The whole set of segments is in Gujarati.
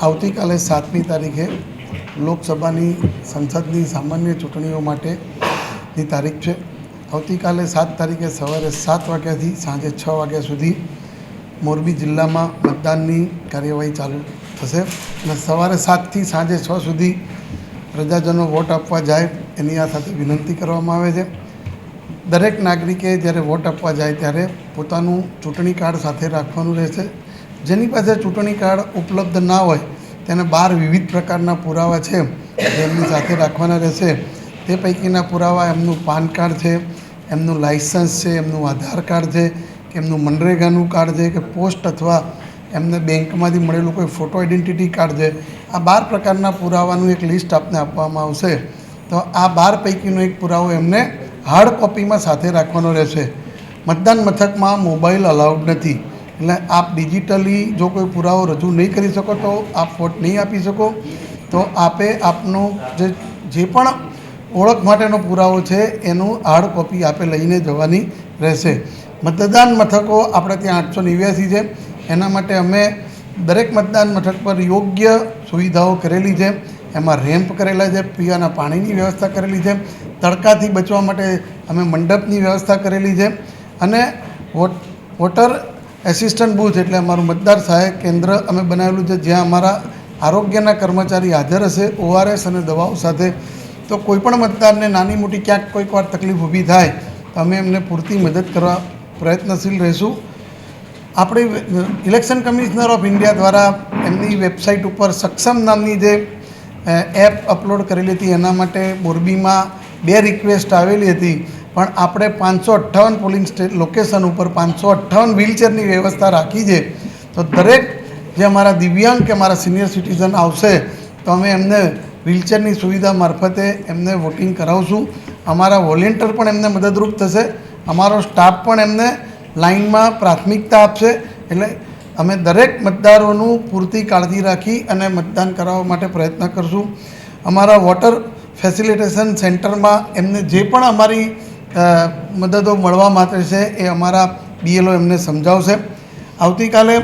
આવતીકાલે સાતમી તારીખે લોકસભાની સંસદની સામાન્ય ચૂંટણીઓ માટેની તારીખ છે. આવતીકાલે સાત તારીખે સવારે સાત વાગ્યાથી સાંજે છ વાગ્યા સુધી મોરબી જિલ્લામાં મતદાનની કાર્યવાહી ચાલુ થશે અને સવારે સાતથી સાંજે છ સુધી પ્રજાજનો વોટ આપવા જાય એની આ સાથે વિનંતી કરવામાં આવે છે. દરેક નાગરિકે જ્યારે વોટ આપવા જાય ત્યારે પોતાનું ચૂંટણી કાર્ડ સાથે રાખવાનું રહેશે. જેની પાસે ચૂંટણી કાર્ડ ઉપલબ્ધ ના હોય, તેને બાર વિવિધ પ્રકારના પુરાવા છે, જે એમની સાથે રાખવાના રહેશે. તે પૈકીના પુરાવા એમનું પાન કાર્ડ છે, એમનું લાઇસન્સ છે, એમનું આધાર કાર્ડ છે, કે એમનું મનરેગાનું કાર્ડ છે, કે પોસ્ટ અથવા એમને બેંકમાંથી મળેલું કોઈ ફોટો આઈડેન્ટિટી કાર્ડ છે. આ બાર પ્રકારના પુરાવાનું એક લિસ્ટ આપને આપવામાં આવશે. તો આ બાર પૈકીનો એક પુરાવો એમને હાર્ડ કોપીમાં સાથે રાખવાનો રહેશે. મતદાન મથકમાં મોબાઈલ અલાઉડ નથી. એટલે આપ ડિજિટલી જો કોઈ પુરાવો રજૂ નહીં કરી શકો તો આપ વોટ નહીં આપી શકો. તો આપે આપનો જે જે પણ ઓળખ માટેનો પુરાવો છે, એનું હાર્ડ કોપી આપે લઈને જવાની રહેશે. મતદાન મથકો આપણે ત્યાં આઠસો નેવ્યાસી છે. એના માટે અમે દરેક મતદાન મથક પર યોગ્ય સુવિધાઓ કરેલી છે. એમાં રેમ્પ કરેલા છે, પીવાના પાણીની વ્યવસ્થા કરેલી છે. તડકાથી બચવા માટે અમે મંડપની વ્યવસ્થા કરેલી છે. અને વોટ, વોટર એસિસ્ટન્ટ બૂથ એટલે અમારું મતદાર સહાયક કેન્દ્ર અમે બનાવેલું છે, જ્યાં અમારા આરોગ્યના કર્મચારી હાજર હશે ઓઆરએસ અને દવાઓ સાથે. તો કોઈપણ મતદારને નાની મોટી ક્યાંક કોઈક વાર તકલીફ ઊભી થાય, તો અમે એમને પૂરતી મદદ કરવા પ્રયત્નશીલ રહીશું. આપણી ઇલેક્શન કમિશનર ઓફ ઇન્ડિયા દ્વારા એમની વેબસાઇટ ઉપર સક્ષમ નામની જે એપ અપલોડ કરેલી હતી, એના માટે મોરબીમાં બે રિક્વેસ્ટ આવેલી હતી. પણ આપણે પાંચસો અઠ્ઠાવન પોલિંગ સ્ટેટ લોકેશન ઉપર પાંચસો અઠ્ઠાવન વ્હીલચેરની વ્યવસ્થા રાખી છે. તો દરેક જે અમારા દિવ્યાંગ કે અમારા સિનિયર સિટીઝન આવશે, તો અમે એમને વ્હીલચેરની સુવિધા મારફતે એમને વોટિંગ કરાવશું. અમારા વોલેન્ટિયર પણ એમને મદદરૂપ થશે. અમારો સ્ટાફ પણ એમને લાઇનમાં પ્રાથમિકતા આપશે. એટલે અમે દરેક મતદારોનું પૂરતી કાળજી રાખી અને મતદાન કરાવવા માટે પ્રયત્ન કરશું. અમારા વોટર ફેસિલિટેશન સેન્ટરમાં એમને જે પણ અમારી મદદો મળવા માટે છે એ અમારા બીએલઓ એમને સમજાવશે. આવતીકાલે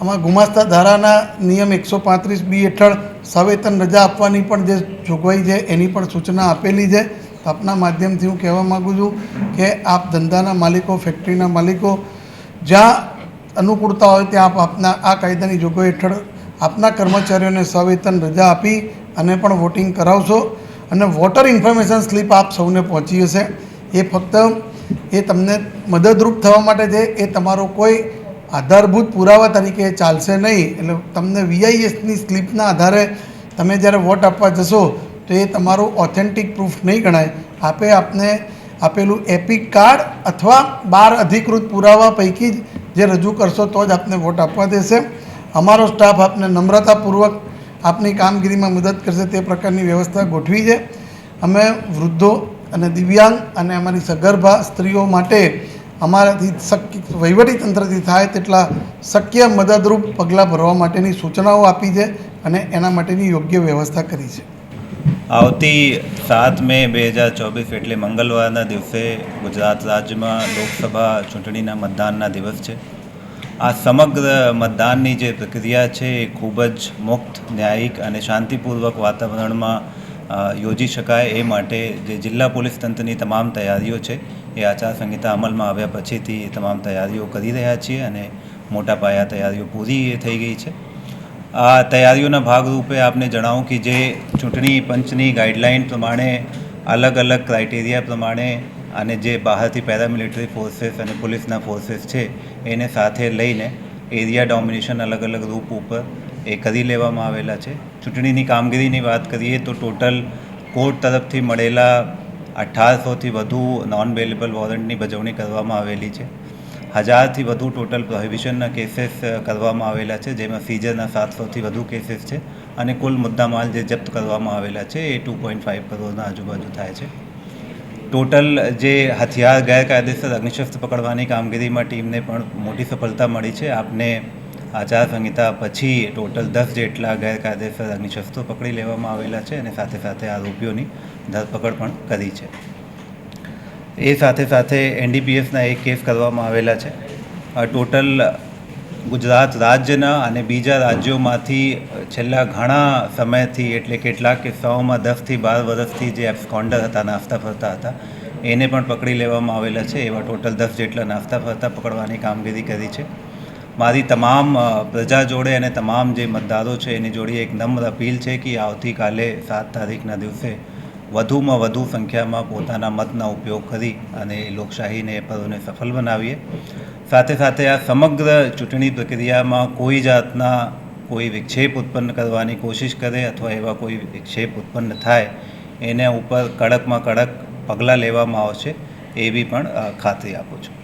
આમાં ગુમાસ્તા ધારાના નિયમ એકસો પાંત્રીસ બી હેઠળ સવેતન રજા આપવાની પણ જે જોગવાઈ છે એની પણ સૂચના આપેલી છે. આપના માધ્યમથી હું કહેવા માગું છું કે આપ ધંધાના માલિકો, ફેક્ટરીના માલિકો, જ્યાં અનુકૂળતા હોય ત્યાં આપ આપના, આ કાયદાની જોગવાઈ હેઠળ આપના કર્મચારીઓને સવેતન રજા આપી અને પણ વોટિંગ કરાવશો. અને વોટર ઇન્ફોર્મેશન સ્લીપ આપ સૌને પહોંચી હશે. એ ફક્ત એ તમને મદદરૂપ થવા માટે છે, એ તમારો કોઈ આધારભૂત પુરાવા તરીકે ચાલશે નહીં. એટલે તમને વીઆઈએસની સ્લીપના આધારે તમે જ્યારે વોટ આપવા જશો, તો એ તમારું ઓથેન્ટિક પ્રૂફ નહીં ગણાય. આપે આપને આપેલું એપિક કાર્ડ અથવા બાર અધિકૃત પુરાવા પૈકી જ જે રજૂ કરશો, તો જ આપને વોટ આપવા દેશે. અમારો સ્ટાફ આપને નમ્રતાપૂર્વક આપની કામગીરીમાં મદદ કરશે, તે પ્રકારની વ્યવસ્થા ગોઠવી છે. અમે વૃદ્ધો અને દિવ્યાંગ અને અમારી સગર્ભા સ્ત્રીઓ માટે અમારાથી શક્ય વહીવટી તંત્રથી થાય તેટલા શક્ય મદદરૂપ પગલાં ભરવા માટેની સૂચનાઓ આપી છે અને એના માટેની યોગ્ય વ્યવસ્થા કરી છે. આવતી સાત મે બે હજાર ચોવીસ એટલે મંગળવારના દિવસે ગુજરાત રાજ્યમાં લોકસભા ચૂંટણીના મતદાનના દિવસ છે. આ સમગ્ર મતદાનની જે પ્રક્રિયા છે એ ખૂબ જ મુક્ત, ન્યાયિક અને શાંતિપૂર્વક વાતાવરણમાં યોજી શકાય એ માટે જે જિલ્લા પોલીસ તંત્રની તમામ તૈયારીઓ છે એ આચારસંહિતા અમલમાં આવ્યા પછીથી તમામ તૈયારીઓ કરી રહ્યા છીએ અને મોટા પાયા તૈયારીઓ પૂરી થઈ ગઈ છે. આ તૈયારીઓના ભાગરૂપે આપને જણાવું કે જે ચૂંટણી પંચની ગાઈડલાઇન પ્રમાણે અલગ અલગ ક્રાઇટેરિયા પ્રમાણે અને જે બહારથી પેરામિલિટરી ફોર્સીસ અને પોલીસના ફોર્સિસ છે એને સાથે લઈને એરિયા ડોમિનેશન અલગ અલગ રૂપ ઉપર એ કરી લેવામાં આવેલા છે. ચૂંટણીની કામગીરીની વાત કરીએ તો ટોટલ કોર્ટ તરફથી મળેલા અઢારસોથી વધુ નોન બેલેબલ વોરંટની બજવણી કરવામાં આવેલી છે. હજારથી વધુ ટોટલ પ્રોહિબિશનના કેસીસ કરવામાં આવેલા છે, જેમાં સીઝરના સાતસોથી વધુ કેસીસ છે અને કુલ મુદ્દામાલ જે જપ્ત કરવામાં આવેલા છે એ ટુ પોઈન્ટ ફાઇવ કરોડના આજુબાજુ થાય છે. ટોટલ જે હથિયાર ગેરકાયદેસર અગ્નિશસ્ત્ર પકડવાની કામગીરીમાં ટીમને પણ મોટી સફળતા મળી છે. આપને આચારસંહિતા પછી ટોટલ દસ જેટલા ગેરકાયદેસર અગ્નિશસ્ત્રો પકડી લેવામાં આવેલા છે અને સાથે સાથે આરોપીઓની ધરપકડ પણ કરી છે. એ સાથે સાથે એનડીપીએસના એક કેસ કરવામાં આવેલા છે. ટોટલ ગુજરાત રાજ્યના અને બીજા રાજ્યોમાંથી છેલ્લા ઘણા સમયથી એટલે કેટલાક કિસ્સાઓમાં દસથી બાર વર્ષથી જે એબ્સકોન્ડર હતા, નાસ્તા ફરતા હતા, એને પણ પકડી લેવામાં આવેલા છે. એવા ટોટલ દસ જેટલા નાસ્તા ફરતા પકડવાની કામગીરી કરી છે. મારી તમામ પ્રજા જોડે અને તમામ જે મતદારો છે, એની જોડે એક નમ્ર અપીલ છે કે આવતીકાલે સાત તારીખના દિવસે વધુમાં વધુ સંખ્યામાં પોતાના મતનો ઉપયોગ કરી અને લોકશાહીને એ પર્વને સફળ બનાવીએ. સાથે સાથે આ સમગ્ર ચૂંટણી પ્રક્રિયામાં કોઈ જાતના કોઈ વિક્ષેપ ઉત્પન્ન કરવાની કોશિશ કરે અથવા એવા કોઈ વિક્ષેપ ઉત્પન્ન થાય, એના ઉપર કડકમાં કડક પગલાં લેવામાં આવશે, એવી પણ ખાતરી આપું છું.